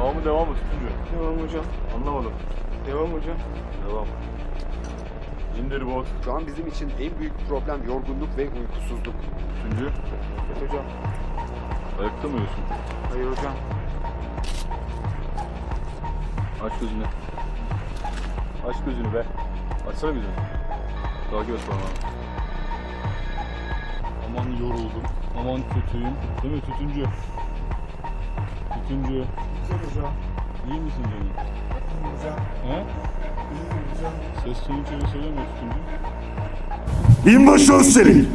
Tamam mı devam mı tutunca? Devam hocam. Anlamadım. Devam hocam. Devam. İndir bot. Şu an bizim için en büyük problem yorgunluk ve uykusuzluk. Tutuncu. Evet hocam. Ayakta mı uyuyorsun? Hayır hocam. Aç gözünü. Aç gözünü be. Açsana gözünü. Takip et bana. Aman yoruldum. Aman kötüyüm. Değil mi tütüncü? Güzel hocam. İyi misin canım? Hocam. He? İyiyim hocam. Ses tonu şöyle söyleme tütüncü. Binbaşı Özçelik,